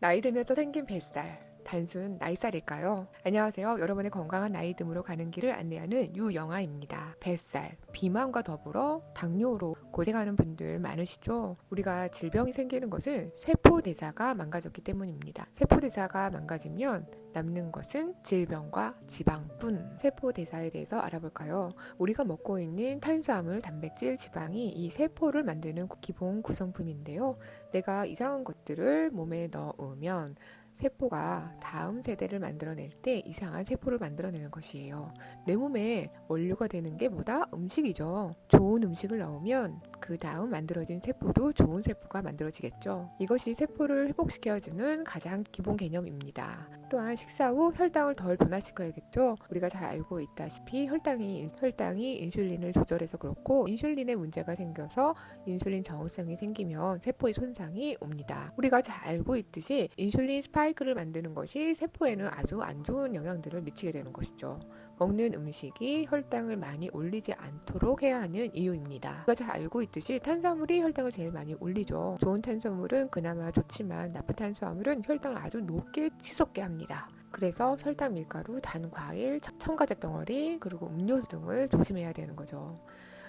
나이 들면서 생긴 뱃살. 단순 나이살일까요? 안녕하세요. 여러분의 건강한 나이 듦으로 가는 길을 안내하는 유영아입니다. 뱃살, 비만과 더불어 당뇨로 고생하는 분들 많으시죠? 우리가 질병이 생기는 것은 세포대사가 망가졌기 때문입니다. 세포대사가 망가지면 남는 것은 질병과 지방뿐. 세포 대사에 대해서 알아볼까요? 우리가 먹고 있는 탄수화물, 단백질, 지방이 이 세포를 만드는 기본 구성품인데요. 내가 이상한 것들을 몸에 넣으면 세포가 다음 세대를 만들어낼 때 이상한 세포를 만들어내는 것이에요. 내 몸에 원료가 되는 게 뭐다? 음식이죠. 좋은 음식을 넣으면 그 다음 만들어진 세포도 좋은 세포가 만들어지겠죠. 이것이 세포를 회복시켜주는 가장 기본 개념입니다. 또한 식사 후 혈당을 덜 변화시켜야겠죠. 우리가 잘 알고 있다시피 혈당이 혈당이 인슐린을 조절해서 그렇고 인슐린에 문제가 생겨서 인슐린 저항성이 생기면 세포의 손상이 옵니다. 우리가 잘 알고 있듯이 인슐린 스파이 크를 만드는 것이 세포에는 아주 안 좋은 영향들을 미치게 되는 것이죠. 먹는 음식이 혈당을 많이 올리지 않도록 해야 하는 이유입니다. 우리가 잘 알고 있듯이 탄수화물이 혈당을 제일 많이 올리죠. 좋은 탄수화물은 그나마 좋지만 나쁜 탄수화물은 혈당을 아주 높게 치솟게 합니다. 그래서 설탕, 밀가루, 단 과일, 첨가제 덩어리, 그리고 음료수 등을 조심해야 되는 거죠.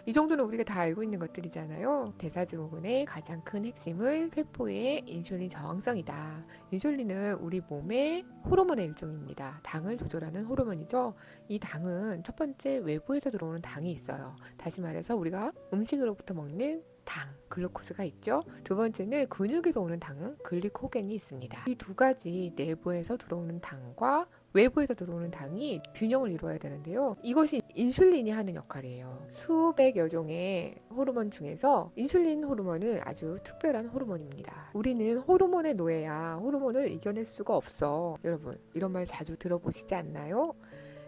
이 정도는 우리가 다 알고 있는 것들이잖아요. 대사증후군의 가장 큰 핵심은 세포의 인슐린 저항성이다. 인슐린은 우리 몸의 호르몬의 일종입니다. 당을 조절하는 호르몬이죠. 이 당은 첫 번째 외부에서 들어오는 당이 있어요. 다시 말해서 우리가 음식으로부터 먹는 당, 글루코스가 있죠. 두 번째는 근육에서 오는 당, 글리코겐이 있습니다. 이 두 가지 내부에서 들어오는 당과 외부에서 들어오는 당이 균형을 이루어야 되는데요. 이것이 인슐린이 하는 역할이에요. 수백 여 종의 호르몬 중에서 인슐린 호르몬은 아주 특별한 호르몬입니다. 우리는 호르몬의 노예야. 호르몬을 이겨낼 수가 없어. 여러분, 이런 말 자주 들어보시지 않나요?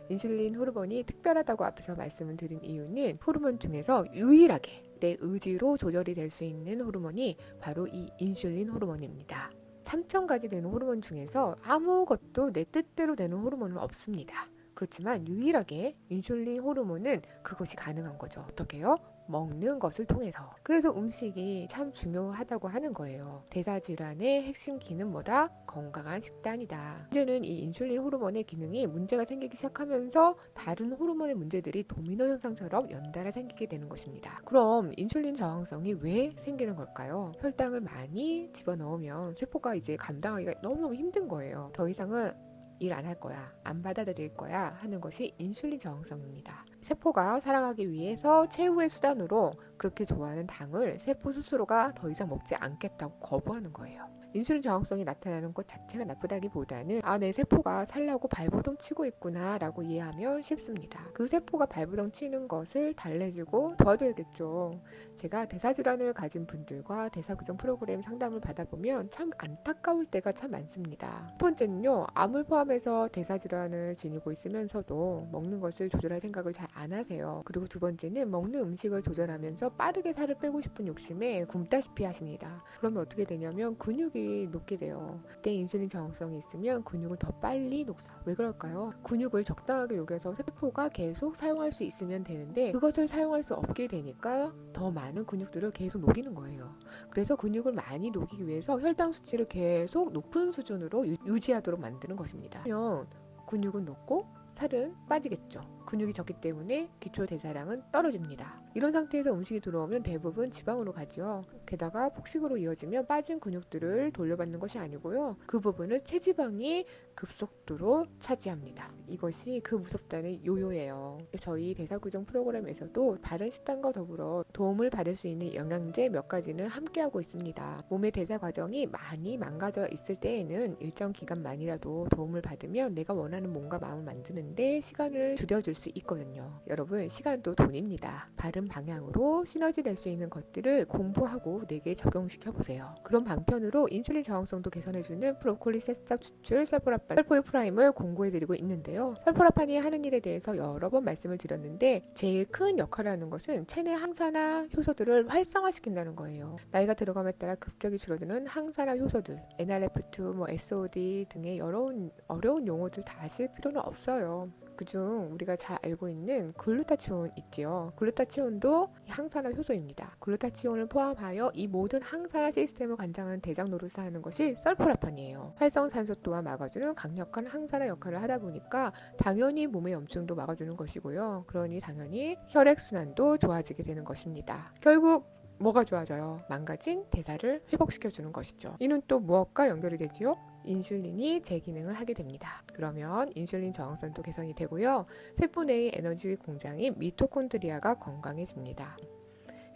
인슐린 호르몬이 특별하다고 앞에서 말씀을 드린 이유는 호르몬 중에서 유일하게 내 의지로 조절이 될 수 있는 호르몬이 바로 이 인슐린 호르몬입니다. 3,000가지 되는 호르몬 중에서 아무것도 내 뜻대로 되는 호르몬은 없습니다. 그렇지만 유일하게 인슐린 호르몬은 그것이 가능한 거죠. 어떻게요? 먹는 것을 통해서. 그래서 음식이 참 중요하다고 하는 거예요. 대사질환의 핵심 기능 뭐다? 건강한 식단이다. 문제는 이 인슐린 호르몬의 기능이 문제가 생기기 시작하면서 다른 호르몬의 문제들이 도미노 현상처럼 연달아 생기게 되는 것입니다. 그럼 인슐린 저항성이 왜 생기는 걸까요? 혈당을 많이 집어넣으면 세포가 이제 감당하기가 너무너무 힘든 거예요. 더 이상은 일 안 할 거야, 안 받아들일 거야 하는 것이 인슐린 저항성입니다. 세포가 살아가기 위해서 최후의 수단으로 그렇게 좋아하는 당을 세포 스스로가 더 이상 먹지 않겠다고 거부하는 거예요. 인슐린 저항성이 나타나는 것 자체가 나쁘다기보다는 아, 내 세포가 살라고 발버둥 치고 있구나 라고 이해하면 쉽습니다. 그 세포가 발버둥 치는 것을 달래주고 도와줘야겠죠. 제가 대사 질환을 가진 분들과 대사 교정 프로그램 상담을 받아보면 참 안타까울 때가 참 많습니다. 첫 번째는요, 암을 포함해서 대사 질환을 지니고 있으면서도 먹는 것을 조절할 생각을 잘 안 하세요. 그리고 두 번째는 먹는 음식을 조절하면서 빠르게 살을 빼고 싶은 욕심에 굶다시피 하십니다. 그러면 어떻게 되냐면 근육이 녹게 돼요. 그때 인슐린 저항성이 있으면 근육을 더 빨리 녹사. 왜 그럴까요? 근육을 적당하게 녹여서 세포가 계속 사용할 수 있으면 되는데 그것을 사용할 수 없게 되니까 더 많은 근육들을 계속 녹이는 거예요. 그래서 근육을 많이 녹이기 위해서 혈당 수치를 계속 높은 수준으로 유, 유지하도록 만드는 것입니다. 그러면 근육은 녹고 살은 빠지겠죠. 근육이 적기 때문에 기초 대사량은 떨어집니다. 이런 상태에서 음식이 들어오면 대부분 지방으로 가죠. 게다가 폭식으로 이어지면 빠진 근육들을 돌려받는 것이 아니고요. 그 부분을 체지방이 급속도로 차지합니다. 이것이 그 무섭다는 요요예요. 저희 대사교정 프로그램에서도 바른 식단과 더불어 도움을 받을 수 있는 영양제 몇 가지는 함께하고 있습니다. 몸의 대사 과정이 많이 망가져 있을 때에는 일정 기간만이라도 도움을 받으면 내가 원하는 몸과 마음을 만드는데 시간을 줄여줄 수 있거든요. 여러분, 시간도 돈입니다. 바른 방향으로 시너지 낼 수 있는 것들을 공부하고 내게 적용시켜 보세요. 그런 방편으로 인슐린 저항성도 개선해주는 브로콜리 새싹 추출 설포라판 설포유 프라임을 공고해드리고 있는데요. 설포라판이 하는 일에 대해서 여러 번 말씀을 드렸는데 제일 큰 역할을 하는 것은 체내 항산화 효소들을 활성화시킨다는 거예요. 나이가 들어감에 따라 급격히 줄어드는 항산화 효소들, NRF2, 뭐 SOD 등의 여러 어려운 용어들 다 아실 필요는 없어요. 그중 우리가 잘 알고 있는 글루타치온 있지요. 글루타치온도 항산화 효소입니다. 글루타치온을 포함하여 이 모든 항산화 시스템을 관장하는 대장 노릇을 하는 것이 설포라판이에요. 활성산소 또한 막아주는 강력한 항산화 역할을 하다 보니까 당연히 몸의 염증도 막아주는 것이고요. 그러니 당연히 혈액순환도 좋아지게 되는 것입니다. 결국 뭐가 좋아져요? 망가진 대사를 회복시켜주는 것이죠. 이는 또 무엇과 연결이 되지요? 인슐린이 제 기능을 하게 됩니다. 그러면 인슐린 저항성도 개선이 되고요. 세포 내의 에너지 공장인 미토콘드리아가 건강해집니다.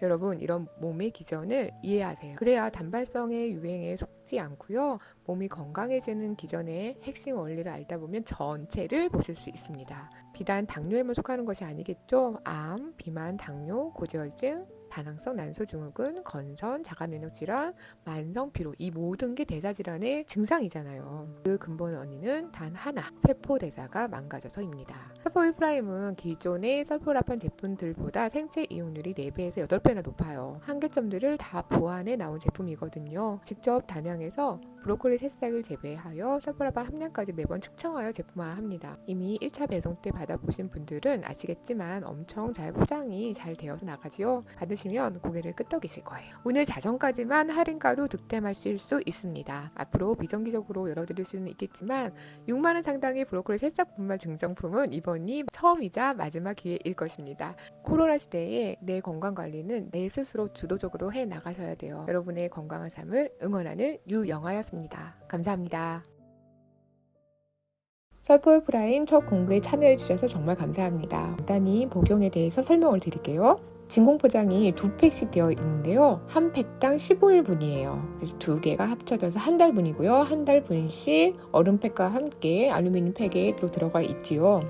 여러분 이런 몸의 기전을 이해하세요. 그래야 단발성의 유행에 속지 않고요. 몸이 건강해지는 기전의 핵심 원리를 알다 보면 전체를 보실 수 있습니다. 비단 당뇨에만 속하는 것이 아니겠죠. 암, 비만, 당뇨, 고지혈증, 다낭성 난소증후군, 건선, 자가면역 질환, 만성 피로 이 모든 게 대사 질환의 증상이잖아요. 그 근본 원인은 단 하나, 세포 대사가 망가져서입니다. 설포일 프라임은 기존의 설포라판 제품들보다 생체 이용률이 4배에서 8배나 높아요. 한계점들을 다 보완해 나온 제품이거든요. 직접 담양에서 브로콜리 새싹을 재배하여 설포라판 함량까지 매번 측정하여 제품화합니다. 이미 1차 배송 때 받아보신 분들은 아시겠지만 엄청 잘 포장이 잘 되어서 나가지요. 받으 시면 고개를 끄덕이실 거예요. 오늘 자정까지만 할인가로 득템하실 수 있습니다. 앞으로 비정기적으로 열어드릴 수는 있겠지만 6만원 상당의 브로콜리 새싹 분말 증정품은 이번이 처음이자 마지막 기회일 것입니다. 코로나 시대에 내 건강 관리는 내 스스로 주도적으로 해 나가셔야 돼요. 여러분의 건강한 삶을 응원하는 유영아였습니다. 감사합니다. 설포 프라임 첫 공부에 참여해 주셔서 정말 감사합니다. 간단히 복용에 대해서 설명을 드릴게요. 진공 포장이 두 팩씩 되어 있는데요. 한 팩당 15일분이에요. 그래서 두 개가 합쳐져서 한 달분이고요. 한 달분씩 얼음팩과 함께 알루미늄 팩에 또 들어가 있지요.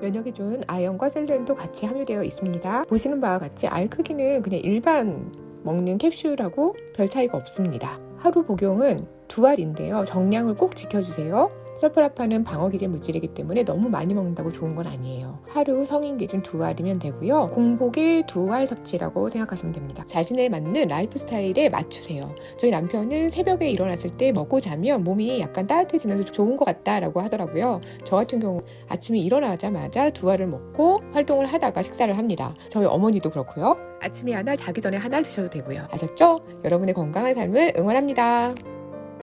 면역에 좋은 아연과 셀렌도 같이 함유되어 있습니다. 보시는 바와 같이 알 크기는 그냥 일반 먹는 캡슐하고 별 차이가 없습니다. 하루 복용은 두 알인데요. 정량을 꼭 지켜주세요. 설프라판은 방어기제 물질이기 때문에 너무 많이 먹는다고 좋은 건 아니에요. 하루 성인 기준 두 알이면 되고요. 공복에 두 알 섭취라고 생각하시면 됩니다. 자신에 맞는 라이프 스타일에 맞추세요. 저희 남편은 새벽에 일어났을 때 먹고 자면 몸이 약간 따뜻해지면서 좋은 것 같다라고 하더라고요. 저 같은 경우 아침에 일어나자마자 두 알을 먹고 활동을 하다가 식사를 합니다. 저희 어머니도 그렇고요. 아침에 하나, 자기 전에 하나 드셔도 되고요. 아셨죠? 여러분의 건강한 삶을 응원합니다.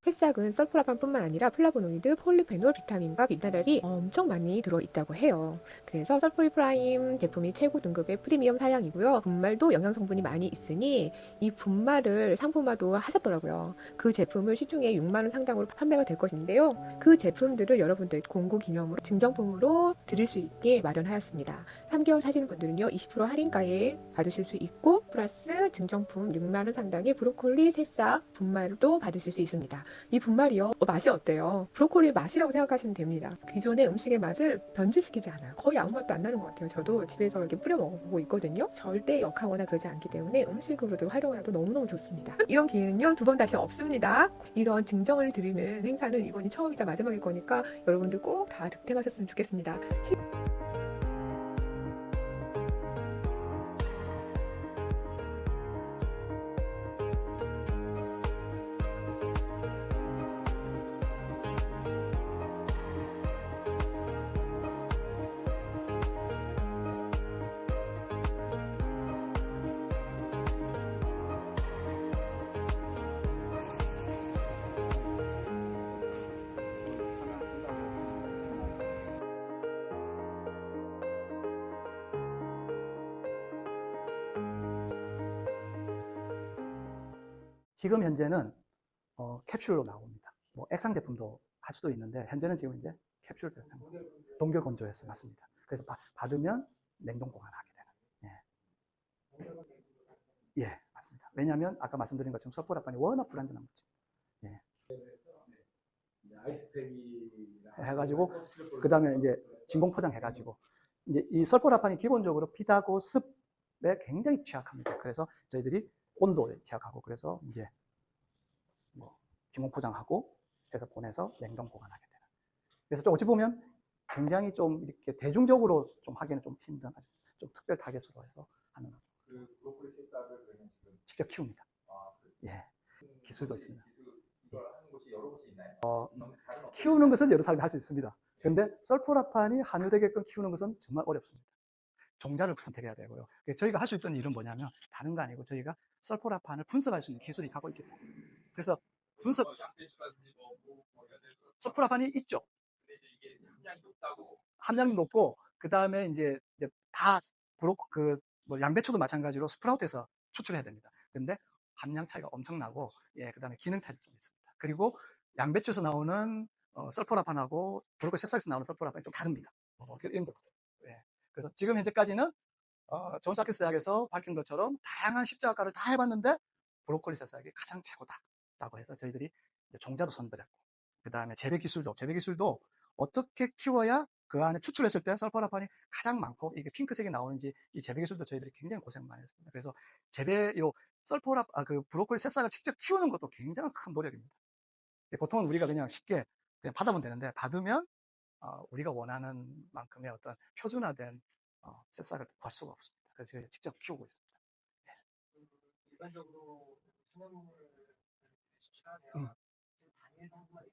새싹은 설포라판뿐만 아니라 플라보노이드, 폴리페놀, 비타민과 미네랄이 엄청 많이 들어있다고 해요. 그래서 설포이 프라임 제품이 최고 등급의 프리미엄 사양이고요. 분말도 영양 성분이 많이 있으니 이 분말을 상품화도 하셨더라고요. 그 제품을 시중에 6만 원 상당으로 판매가 될 것인데요. 그 제품들을 여러분들 공구 기념으로 증정품으로 드릴 수 있게 마련하였습니다. 3개월 사시는 분들은요 20% 할인가에 받으실 수 있고 플러스 증정품 6만 원 상당의 브로콜리 새싹 분말도 받으실 수 있습니다. 이 분말이요 어, 맛이 어때요? 브로콜리 맛이라고 생각하시면 됩니다. 기존의 음식의 맛을 변질시키지 않아요. 거의 아무 맛도 안 나는 것 같아요. 저도 집에서 이렇게 뿌려 먹어보고 있거든요. 절대 역하거나 그러지 않기 때문에 음식으로도 활용해도 너무너무 좋습니다. 이런 기회는요 두 번 다시 없습니다. 이런 증정을 드리는 행사는 이번이 처음이자 마지막일 거니까 여러분들 꼭 다 득템하셨으면 좋겠습니다. 지금 현재는 어, 캡슐로 나옵니다. 뭐 액상 제품도 할 수도 있는데 현재는 지금 이제 캡슐 제품 동결 건조해서 맞습니다. 그래서 바- 받으면 냉동 보관하게 되는. 예, 예 맞습니다. 왜냐하면 아까 말씀드린 것처럼 서포라판이 워낙 불안전한 거죠. 아이스팩이 해가지고 그 다음에 이제 진공 포장해가지고 이제 이 설포라판이 기본적으로 비다고 습에 굉장히 취약합니다. 그래서 저희들이 온도에 취약하고 그래서 이제 뭐 진공 포장하고 해서 보내서 냉동 보관하게 되는. 그래서 좀 어찌 보면 굉장히 좀 이렇게 대중적으로 좀 하기는 좀 힘든 아주 좀 특별 타겟으로 해서 하는 거죠. 그 브로콜리 새싹을 그러면 지금 직접 키웁니다. 아, 그 예, 기술도 있습니다. 기술 이걸 하는 곳이 여러 곳이 있나요? 어, 키우는 것은 여러 사람이 할 수 있습니다. 근데 설포라판이 함유되게끔 키우는 것은 정말 어렵습니다. 종자를 선택해야 되고요. 저희가 할 수 있던 일은 뭐냐면 다른 거 아니고 저희가 설포라판을 분석할 수 있는 기술이 갖고 있기 때문에 그래서 분석 설포라판이 있죠. 함량이 높고 그 다음에 이제, 다 브로 그뭐 양배추도 마찬가지로 스프라우트에서 추출해야 됩니다. 근데 함량 차이가 엄청나고 예 그다음에 기능 차이도 좀 있습니다. 그리고 양배추에서 나오는 어, 설포라판하고 브로콜리 새싹에서 나오는 설포라판이 좀 다릅니다. 뭐 이런 것들. 예. 그래서 지금 현재까지는 어, 존스하키스 대학에서 밝힌 것처럼 다양한 십자가를 다 해봤는데 브로콜리 새싹이 가장 최고다라고 해서 저희들이 종자도 선별했고 그 다음에 재배 기술도 재배 기술도 어떻게 키워야 그 안에 추출했을 때 설포라판이 가장 많고 이게 핑크색이 나오는지 이 재배 기술도 저희들이 굉장히 고생 많이 했습니다. 그래서 재배 요 설포라 아그 브로콜리 새싹을 직접 키우는 것도 굉장히 큰 노력입니다. 보통은 우리가 그냥 쉽게 그냥 받아보면 되는데 받으면 어, 우리가 원하는 만큼의 어떤 표준화된 어, 새싹을 구할 수가 없습니다. 그래서 저희가 직접 키우고 있습니다. 일반적으로 수돗물을 수출하면 음. 단일 성분만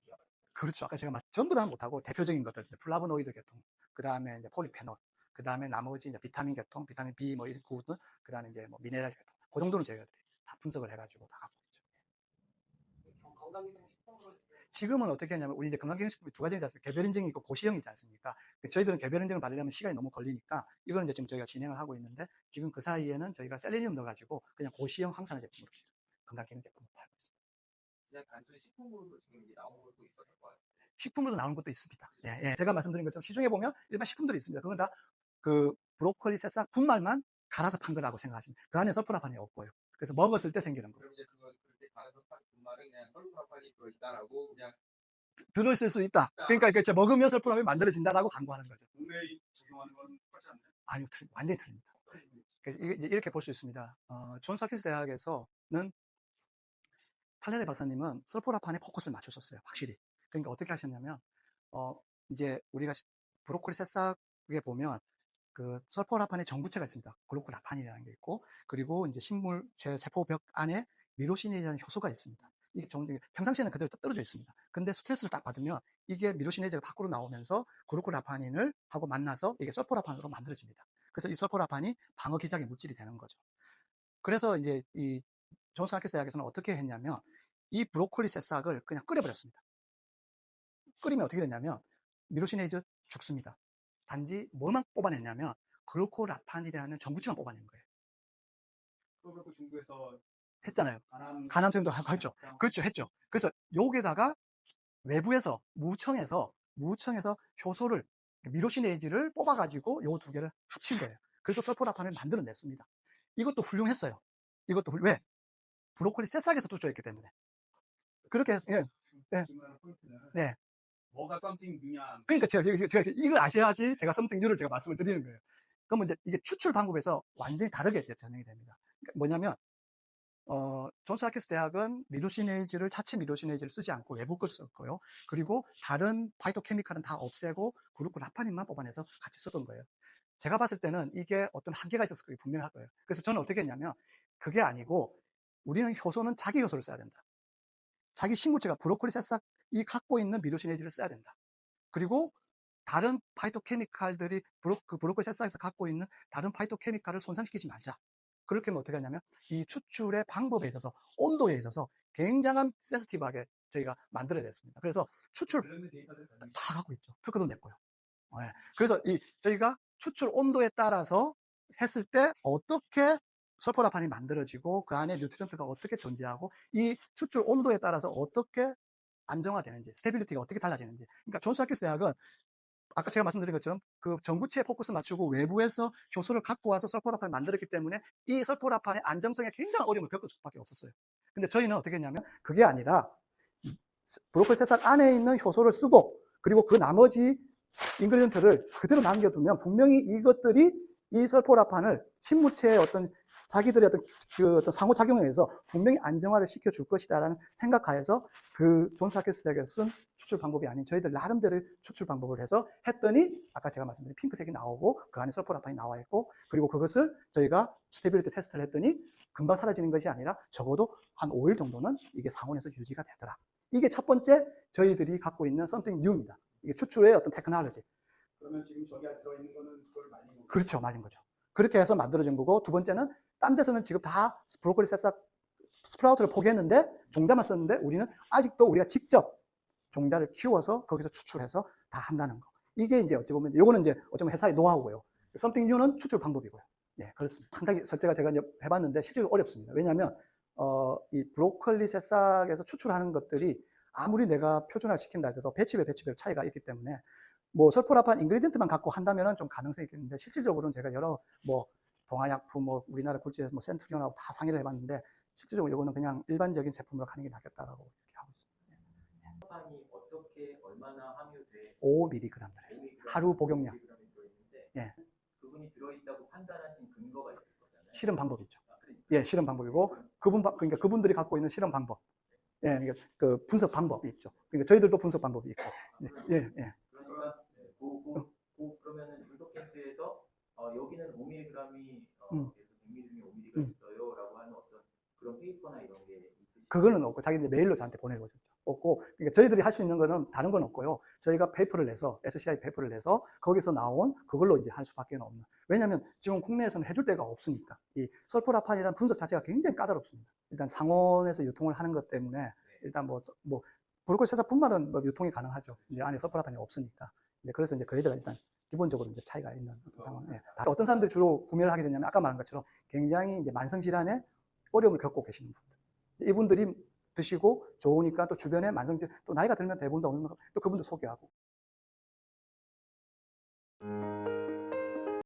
그렇죠. 아까 제가 말씀 전부 다 못하고 대표적인 것들, 플라보노이드 계통, 그 다음에 이제 폴리페놀, 그 다음에 나머지 이제 비타민 계통, 비타민 B 뭐 이런 구들, 그 다음에 이제 뭐 미네랄 계통, 그 정도는 저희가 다 분석을 해가지고 다 갖고 있죠. 건강기능식품으로 지금은 어떻게 하냐면 우리 이제 건강기능식품이 두 가지지 않습니까? 개별 인증이 있고 고시형이지 않습니까? 저희들은 개별 인증을 받으려면 시간이 너무 걸리니까 이거는 이제 지금 저희가 진행을 하고 있는데 지금 그 사이에는 저희가 셀레니움 넣어가지고 그냥 고시형 황산화 제품으로 건강기능 제품을 팔고 있습니다. 그냥 단순히 식품으로도 지금 나온 것도 있었을 거예요. 식품으로 나오는 것도 있습니다. 예, 예. 제가 말씀드린 것처럼 시중에 보면 일반 식품들이 있습니다. 그건 다 그 브로콜리 새싹 분말만 갈아서 판 거라고 생각하시면 그 안에 설포라판이 없고요. 그래서 먹었을 때 생기는 거예요. 설프라판이 들어있다라고 그냥 들어있을 수 있다. 그러니까 이게 이제 먹으면 설포라판이 만들어진다라고 광고하는 거죠. 국내에 적용하는 건 똑같지 않나요? 아니요, 틀- 완전히 틀립니다. 이게 이제 이렇게 볼 수 있습니다. 어, 존스 홉킨스 대학에서는 팔레레 박사님은 설포라판에 포커스를 맞췄었어요. 확실히. 그러니까 어떻게 하셨냐면, 어, 이제 우리가 시- 브로콜리 새싹에 보면 그 설포라판에 전구체가 있습니다. 글루코라판이라는 게 있고, 그리고 이제 식물체 세포벽 안에 미로시네이라는 효소가 있습니다. 좀 이게 평상시에는 그대로 떨어져 있습니다. 근데 스트레스를 딱 받으면 이게 미로시네이즈가 밖으로 나오면서 글루코라판인을 하고 만나서 이게 설포라판으로 만들어집니다. 그래서 이 설포라판이 방어 기작의 물질이 되는 거죠. 그래서 이제 이 존스 하키스 대학에서는 어떻게 했냐면 이 브로콜리 새싹을 그냥 끓여버렸습니다. 끓이면 어떻게 됐냐면 미로시네이즈 죽습니다. 단지 뭐만 뽑아냈냐면 글루코라판이라는 전구체만 뽑아낸 거예요. 그거 그 중국에서 했잖아요. 투여도 하고 했죠. 그렇죠, 했죠. 그래서 여기다가 외부에서 무청에서 무청에서 효소를 미로시네이즈를 뽑아가지고 요 두 개를 합친 거예요. 그래서 설포라판을 만들어냈습니다. 이것도 훌륭했어요. 이것도 훌- 왜? 브로콜리 새싹에서 투자했기 때문에. 그렇게 해서 예. 네. 네. 뭐가 썸띵 유냐 그러니까 제가, 제가, 제가 이걸 아셔야지 제가 썸띵률을 제가 말씀을 드리는 거예요. 그러면 이제 이게 추출 방법에서 완전히 다르게 전형이 됩니다. 그러니까 뭐냐면, 어, 존스 하키스 대학은 미로시네이즈를, 자체 미로시네이즈를 쓰지 않고 외부 걸 썼고요. 그리고 다른 파이토케미칼은 다 없애고 그룹 라파닌만 뽑아내서 같이 썼던 거예요. 제가 봤을 때는 이게 어떤 한계가 있었을 거예요. 분명할 거예요. 그래서 저는 어떻게 했냐면, 그게 아니고, 우리는 효소는 자기 효소를 써야 된다. 자기 식물체가 브로콜리 새싹이 갖고 있는 미로시네이즈를 써야 된다. 그리고 다른 파이토케미칼들이 브로, 그 브로콜리 새싹에서 갖고 있는 다른 파이토케미칼을 손상시키지 말자. 그렇게 하면 어떻게 하냐면 이 추출의 방법에 있어서 온도에 있어서 굉장한 센스티브하게 저희가 만들어냈습니다. 그래서 추출 다 갖고 있죠. 특허도 냈고요. 예. 그래서 이 저희가 추출 온도에 따라서 했을 때 어떻게 설포라판이 만들어지고 그 안에 뉴트리언트가 어떻게 존재하고 이 추출 온도에 따라서 어떻게 안정화되는지 스테빌리티가 어떻게 달라지는지 그러니까 존스 하키스 대학은 아까 제가 말씀드린 것처럼 그 전구체에 포커스 맞추고 외부에서 효소를 갖고 와서 설포라판을 만들었기 때문에 이 설포라판의 안정성에 굉장히 어려움을 겪을 수밖에 없었어요. 근데 저희는 어떻게 했냐면 그게 아니라 브로콜리 새싹 안에 있는 효소를 쓰고 그리고 그 나머지 인그리디언트를 그대로 남겨두면 분명히 이것들이 이 설포라판을 식물체의 어떤 자기들의 어떤 그 어떤 상호작용에 의해서 분명히 안정화를 시켜줄 것이다라는 생각하에서 그 존스 대학에서 쓴 추출 방법이 아닌 저희들 나름대로의 추출 방법을 해서 했더니 아까 제가 말씀드린 핑크색이 나오고 그 안에 설포라판이 나와 있고 그리고 그것을 저희가 스테빌리티 테스트를 했더니 금방 사라지는 것이 아니라 적어도 한 5일 정도는 이게 상온에서 유지가 되더라. 이게 첫 번째 저희들이 갖고 있는 something new입니다. 이게 추출의 어떤 테크놀로지. 그러면 지금 저기 안에 들어 있는 거는 그걸 말린 거죠? 그렇죠. 말린 거죠. 그렇게 해서 만들어진 거고, 두 번째는 딴 데서는 지금 다 브로콜리 새싹 스프라우트를 포기했는데 종자만 썼는데 우리는 아직도 우리가 직접 종자를 키워서 거기서 추출해서 다 한다는 거. 이게 이제 어찌 보면 요거는 이제 어쩌면 회사의 노하우고요. something new는 추출 방법이고요. 예, 그렇습니다. 상당히 설제가 제가 이제 해봤는데 실제로 어렵습니다. 왜냐하면 어, 이 브로콜리 새싹에서 추출하는 것들이 아무리 내가 표준화 시킨다 해도 배치별 배치별 차이가 있기 때문에 뭐 설포라판 인그리디언트만 갖고 한다면은 좀 가능성이 있겠는데 실질적으로는 제가 여러 뭐 동아약품 뭐 우리나라 굴지에서 뭐 센트리온하고 다 상의를 해봤는데 실질적으로 이거는 그냥 일반적인 제품으로 가는 게 낫겠다라고 이렇게 하고 있습니다. 판이 어떻게 얼마나 함유돼 5mg 들어있어요. 5mg, 하루 복용량. 5mg이 들어있는데 예. 그분이 들어있다고 판단하신 근거가 있을 거잖아요. 실험 방법이죠. 아, 그러니까. 예, 실험 방법이고 그분 방- 그러니까 그분들이 갖고 있는 실험 방법. 예, 그러니까 그 분석 방법이 있죠. 그러니까 저희들도 분석 방법이 있고. 예, 예, 예. 그러니까 네, 고, 고, 고, 그러면은 분석 케이스에서 어, 여기는 5mg이 어, 음. 100mg 중에 5mg가 음. 있어요라고 하는 어떤 그런 페이퍼나 이런 게 있으시죠? 그거는 없고 자기들 메일로 저한테 보내거든요. 없고 그러니까 저희들이 할 수 있는 거는 다른 건 없고요. 저희가 페이퍼를 내서 SCI 페이퍼를 내서 거기서 나온 그걸로 이제 할 수밖에 없는. 왜냐하면 지금 국내에서는 해줄 데가 없으니까 이 설포라판이라는 분석 자체가 굉장히 까다롭습니다. 일단 상온에서 유통을 하는 것 때문에 일단 뭐뭐 브로콜리 세사뿐만은 뭐 유통이 가능하죠. 이제 안에 설포라판이 없으니까. 이제 그래서 이제 거기다가 일단 기본적으로 이제 차이가 있는 어떤 상황. 예. 다 어떤 사람들이 주로 구매를 하게 되냐면 아까 말한 것처럼 굉장히 이제 만성 질환에 어려움을 겪고 계시는 분들. 이분들이 드시고 좋으니까 또 주변에 만성질 또 나이가 들면 대부분 다 오는 거- 또 그분들 소개하고